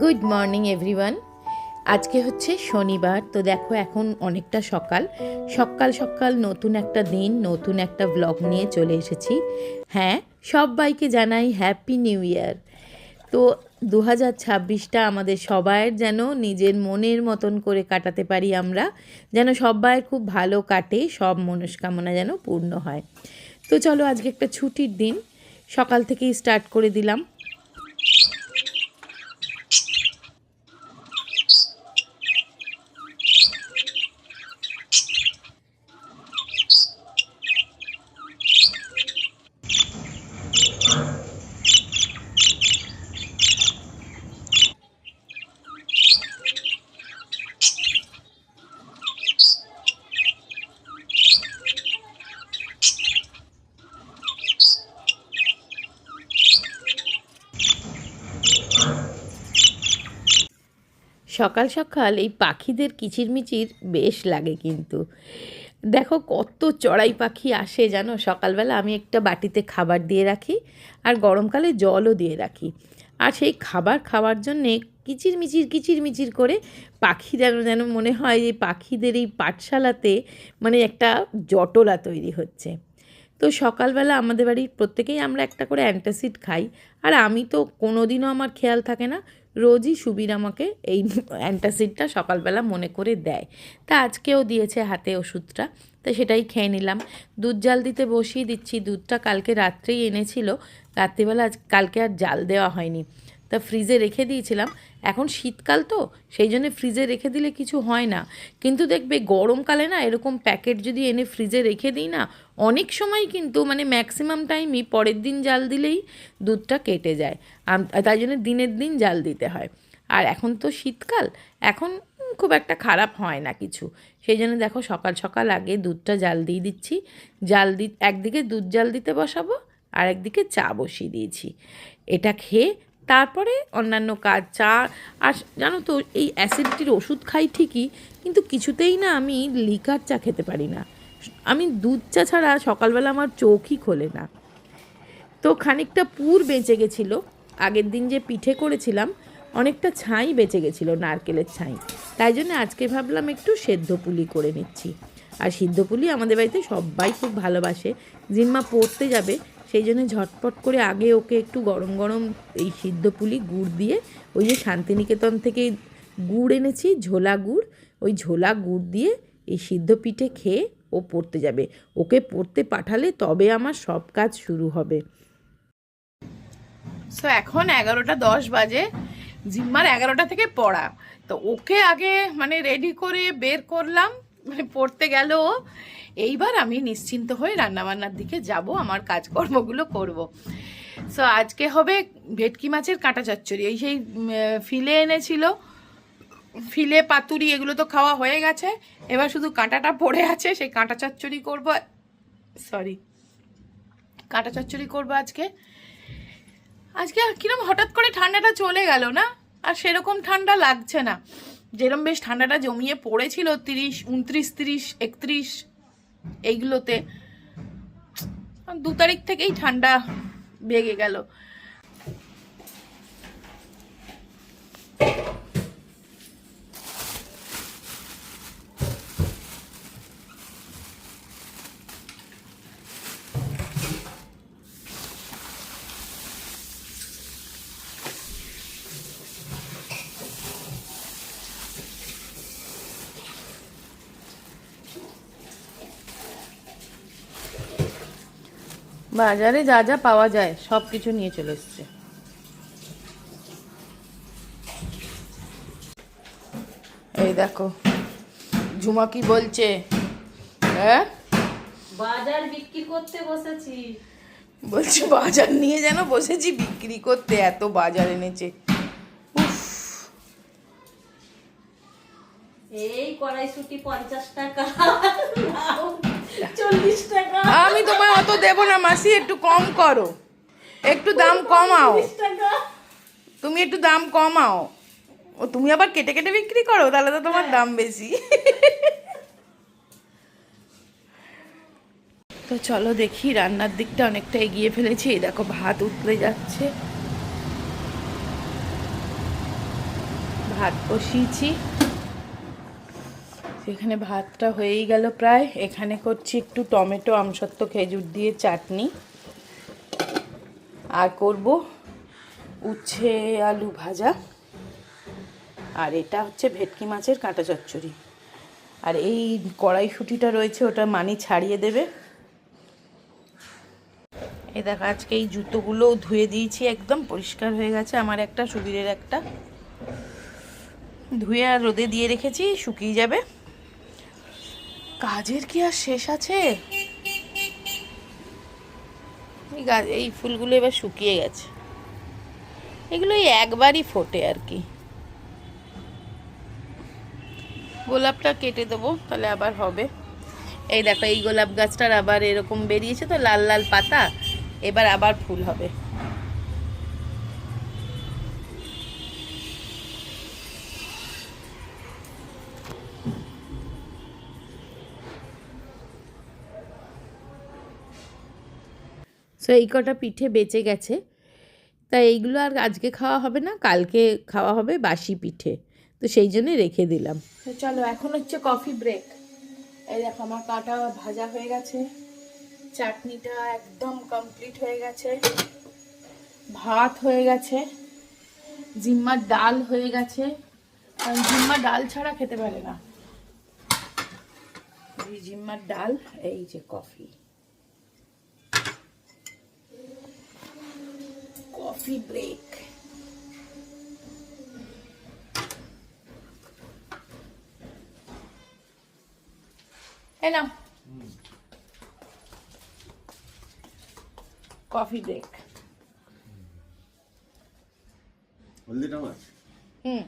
Good morning everyone আজকে হচ্ছে শনিবার, তো দেখো এখন অনেকটা সকাল। সকাল সকাল নতুন একটা দিন, নতুন একটা ব্লগ নিয়ে চলে এসেছি। হ্যাঁ সবাইকে জানাই হ্যাপি নিউ ইয়ার তো দু হাজার ছাব্বিশটা আমাদের সবাইয়ের যেন নিজের মনের মতন করে কাটাতে পারি আমরা, যেন সবাইয়ের খুব ভালো কাটে, সব মনস্কামনা যেন পূর্ণ হয়। তো চলো আজকে একটা ছুটির দিন, সকাল থেকেই স্টার্ট করে দিলাম। সকাল সকাল এই পাখিদের কিচিরমিচির বেশ লাগে কিন্তু। দেখো কত চড়াই পাখি আসে জানো? সকালবেলা আমি একটা বাটিতে খাবার দিয়ে রাখি আর গরমকালে জলও দিয়ে রাখি। আর সেই খাবার খাওয়ার জন্যে কিচিরমিচির কিচিরমিচির করে পাখি যেন যেন মনে হয় যে পাখিদের এই পাঠশালাতে মানে একটা জটলা তৈরি হচ্ছে। তো সকালবেলা আমাদের বাড়ির প্রত্যেকেই আমরা একটা করে অ্যান্টাসিড খাই। আর আমি তো কোনো দিনও আমার খেয়াল থাকে না রোজই সুবীর আমাকে এই অ্যান্টাসিডটা সকালবেলা মনে করে দেয়। তা আজকেও দিয়েছে হাতে ওষুধটা, তা সেটাই খেয়ে নিলাম। দুধ জাল দিতে বসিয়ে দিচ্ছি, দুধটা কালকে রাত্রেই এনেছিল, রাত্রিবেলা আজ, কালকে আর জাল দেওয়া হয়নি। তা ফ্রিজে রেখে দিয়েছিলাম। এখন শীতকাল তো, সেই জন্য ফ্রিজে রেখে দিলে কিছু হয় না। কিন্তু দেখবে গরমকালে না এরকম প্যাকেট যদি এনে ফ্রিজে রেখে দিই না, অনেক সময় কিন্তু মানে ম্যাক্সিমাম টাইমই পরের দিন জাল দিলেই দুধটা কেটে যায়। তাই জন্য দিনের দিন জাল দিতে হয়। আর এখন তো শীতকাল, এখন খুব একটা খারাপ হয় না কিছু। সেই জন্য দেখো সকাল সকাল আগে দুধটা জাল দিয়ে দিচ্ছি। জাল দি, একদিকে দুধ জাল দিতে বসাবো আর একদিকে চা বসিয়ে দিয়েছি। এটা খেয়ে তারপরে অন্যান্য কাজ, চা, আর জানো তো, এই অ্যাসিডিটির ওষুধ খাই ঠিকই, কিন্তু কিছুতেই না আমি লিকার চা খেতে পারি না। আমি দুধ চা ছাড়া সকালবেলা আমার চোখই খোলে না। তো খানিকটা পুর বেঁচে গেছিল, আগের দিন যে পিঠে করেছিলাম, অনেকটা ছাই বেঁচে গেছিল, নারকেলের ছাই। তাই জন্য আজকে ভাবলাম একটু সেদ্ধ পুলি করে নিচ্ছি। আর সিদ্ধ পুলি আমাদের বাড়িতে সবাই খুব ভালোবাসে। জিম্মা পড়তে যাবে সেই জন্য ঝটপট করে আগে ওকে একটু গরম গরম এই সিদ্ধ পুলি গুড় দিয়ে ওই যে শান্তিনিকেতন থেকে গুড় এনেছি, ঝোলা গুড়, ওই ঝোলা গুড় দিয়ে এই সিদ্ধ পিঠে খেয়ে ও পড়তে যাবে। ওকে পড়তে পাঠালে তবে আমার সব কাজ শুরু হবে। সো এখন এগারোটা দশ বাজে, জিম্মার এগারোটা থেকে পড়া। তো ওকে আগে মানে রেডি করে বের করলাম মানে পড়তে গেল। এইবার আমি নিশ্চিন্ত হয়ে রান্নাবান্নার দিকে যাব, আমার কাজকর্মগুলো করব। সো আজকে হবে ভেটকি মাছের কাঁটা চচ্চড়ি। এই সেই ফিলে এনেছিল, ফিলে পাতুরি, এগুলো তো খাওয়া হয়ে গেছে। এবার শুধু কাঁটাটা পড়ে আছে, সেই কাঁটা চচ্চড়ি করব। সরি কাঁটা চচ্চড়ি করব আজকে। আজকে কিরম হঠাৎ করে ঠান্ডাটা চলে গেল না? আর সেরকম ঠান্ডা লাগছে না। যেরকম বেশ ঠান্ডাটা জমিয়ে পড়েছিল, তিরিশ, উনত্রিশ, তিরিশ, একত্রিশ এইগুলোতে দু তারিখ থেকেই ঠান্ডা বেগে গেল। বাজারে যা যা পাওয়া যায় সব কিছু নিয়ে চলে এসছে। এই দেখো ঝুমা কি বলছে? হ্যাঁ? বাজার বিক্রি করতে বসেছি। বলছি বাজার নিয়ে যেন বসেছি বিক্রি করতে এত বাজার এনেছে। এই কড়াইশুটি পঞ্চাশ টাকা। চল্লিশ টাকা। আমি তোমায় অত দেবো না মাসি একটু কম করো। একটু দাম কমাও। তুমি একটু দাম কমাও। ও তুমি আবার কেটে কেটে বিক্রি করো তাহলে তো তোমার দাম বেশি। তো চলো দেখি রান্নার দিকটা অনেকটা এগিয়ে ফেলেছি। এই দেখো ভাত উতলে যাচ্ছে। ভাত বসিয়েছি। সেখানে ভাতটা হয়েই গেল প্রায়। এখানে করছি একটু টমেটো, আমসত্ব, খেজুর দিয়ে চাটনি। আর করব উচ্ছে আলু ভাজা। আর এটা হচ্ছে ভেটকি মাছের কাঁটা চচ্চড়ি। আর এই কড়াইশুঁটিটা রয়েছে, ওটা মানি ছাড়িয়ে দেবে। এ দেখো, আজকে এই জুতোগুলোও ধুয়ে দিয়েছি, একদম পরিষ্কার হয়ে গেছে, আমার একটা, সুবীরের একটা। ধুয়ে আর রোদে দিয়ে রেখেছি, শুকিয়ে যাবে। কাজের কি আর শেষ আছে? এই গা- এই ফুলগুলো এবার শুকিয়ে গেছে। এগুলো একবারই ফোটে আর কি। গোলাপটা কেটে দেবো, তাহলে আবার হবে। এই দেখো, এই গোলাপ গাছটার আবার এরকম বেরিয়েছে তো, লাল লাল পাতা, এবার আবার ফুল হবে। সো এই কটা পিঠে বেঁচে গেছে। তা এইগুলো আর আজকে খাওয়া হবে না, কালকে খাওয়া হবে বাসি পিঠে। তো সেই জন্য রেখে দিলাম। চলো, এখন হচ্ছে কফি ব্রেক এই দেখো, আমার কাটা ভাজা হয়ে গেছে। চাটনিটা একদম কমপ্লিট হয়ে গেছে। ভাত হয়ে গেছে। জিম্মার ডাল হয়ে গেছে। কারণ জিম্মা ডাল ছাড়া খেতে পারে না। জিম্মার ডাল, এই যে coffee coffee break now coffee break হুম।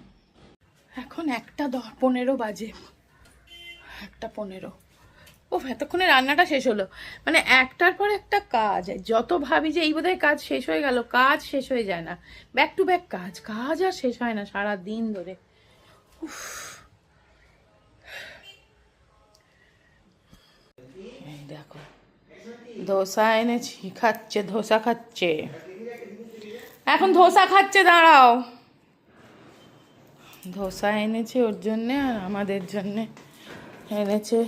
এখন একটা দশ পনেরো বাজে। একটা পনেরো। ও এতক্ষণে রান্নাটা শেষ হলো। মানে একটার পর একটা কাজ, যত ভাবি যে এই বোধহয় কাজ শেষ হয়ে গেল, কাজ শেষ হয়ে যায় না। ব্যাক টু ব্যাক কাজ কাজ আর শেষ হয় না সারা দিন ধরে। উফ। দেখো, ধোসা এনেছি, খাচ্ছে, ধোসা খাচ্ছে। এখন ধোসা খাচ্ছে, দাঁড়াও। ধোসা এনেছে ওর জন্যে আর আমাদের জন্যে এনেছে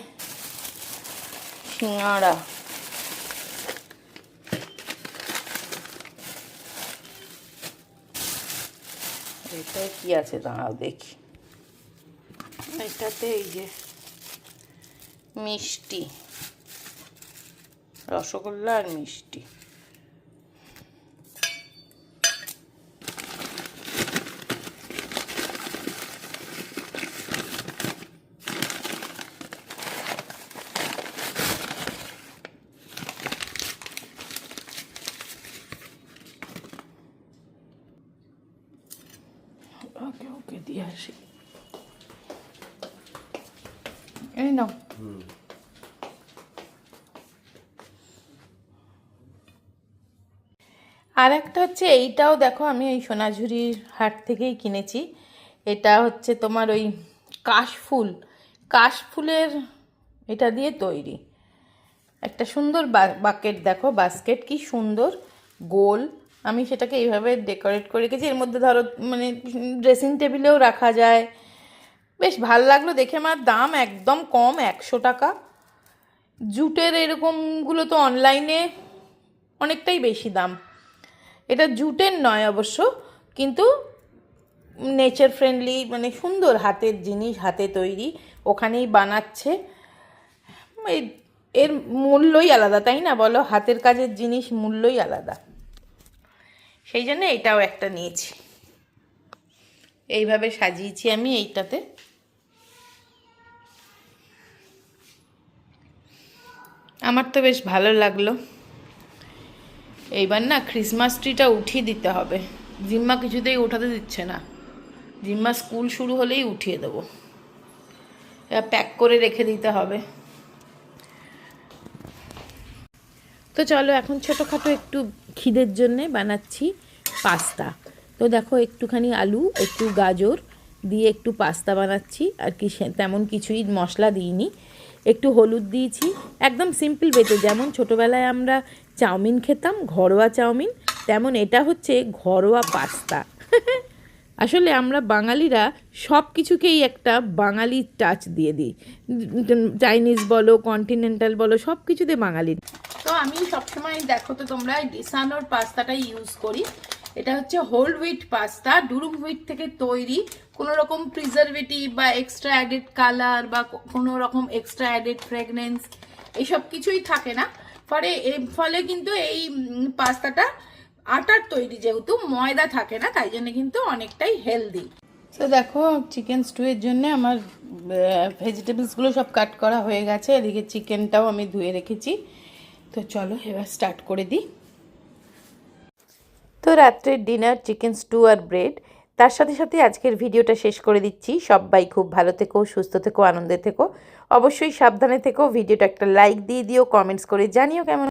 সিঙাড়া এটা কি আছে? দাঁড়াও দেখি। এটাতে এই যে মিষ্টি। রসগোল্লা আর মিষ্টি। ওকে এই আর একটা হচ্ছে এইটাও দেখো, আমি ওই সোনাঝুরির হাট থেকেই কিনেছি। এটা হচ্ছে তোমার ওই কাশফুল। কাশফুলের এটা দিয়ে তৈরি। একটা সুন্দর বাকেট দেখো, বাস্কেট, কি সুন্দর, গোল। আমি সেটাকে এইভাবে ডেকোরেট করে রেখেছি। এর মধ্যে ধরো মানে ড্রেসিং টেবিলেও রাখা যায়। বেশ ভালো লাগল দেখে আমার দাম একদম কম, একশো টাকা। জুটের এরকমগুলো তো অনলাইনে অনেকটাই বেশি দাম। এটা জুটের নয় অবশ্য, কিন্তু নেচার ফ্রেন্ডলি মানে সুন্দর হাতের জিনিস হাতে তৈরি, ওখানেই বানাচ্ছে। এর মূল্যই আলাদা, তাই না বলো? হাতের কাজের জিনিস মূল্যই আলাদা। সেই জন্য এটাও একটা নিয়েছি। এইভাবে সাজিয়েছি আমি এইটাতে। আমার তো বেশ ভালো লাগল। এইবার না ক্রিসমাস ট্রিটা উঠিয়ে দিতে হবে। জিম্মা কিছুতেই ওঠাতে দিচ্ছে না। জিম্মা স্কুল শুরু হলেই উঠিয়ে দেবো। এবার প্যাক করে রেখে দিতে হবে। তো চলো এখন ছোটোখাটো একটু খিদের জন্যে বানাচ্ছি পাস্তা। তো দেখো একটুখানি আলু, একটু গাজর দিয়ে একটু পাস্তা বানাচ্ছি, আর কি তেমন কিছুই মশলা দিইনি। একটু হলুদ দিয়েছি, একদম সিম্পল বেতে যেমন ছোটোবেলায় আমরা চাউমিন খেতাম, ঘরোয়া চাউমিন, তেমন এটা হচ্ছে ঘরোয়া পাস্তা। আসলে আমরা বাঙালিরা সব কিছুকেই একটা বাঙালি টাচ দিয়ে দিই। চাইনিজ বলো কন্টিনেন্টাল বলো সব কিছুতে বাঙালি। তো আমি সবসময় দেখো তো তোমরা ডিসানোর পাস্তাটাই ইউজ করি। এটা হচ্ছে whole wheat pasta durum wheat থেকে তৈরি। কোনো রকম প্রিজারভেটিভ বা এক্সট্রা অ্যাডেড কালার বা কোনো রকম এক্সট্রা অ্যাডেড ফ্রেগনেন্স এইসব কিছুই থাকে না। ফলে এর ফলে কিন্তু এই পাস্তাটা আটার তৈরি যেহেতু, ময়দা থাকে না, তাই জন্য কিন্তু অনেকটাই হেলদি তো দেখো চিকেন স্টুয়ের জন্য আমার ভেজিটেবলসগুলো সব কাট করা হয়ে গেছে। এদিকে চিকেনটাও আমি ধুয়ে রেখেছি। তো চলো এবার স্টার্ট করে দিই। তো রাত্রের ডিনার চিকেন স্টু আর ব্রেড তার সাথে সাথে আজকের ভিডিওটা শেষ করে দিচ্ছি। সবাই খুব ভালো থেকো, সুস্থ থেকো, আনন্দে থেকো। অবশ্যই সাবধানে থেকো ভিডিওটা একটা লাইক দিয়ে দিও কমেন্টস করে জানিও কেমন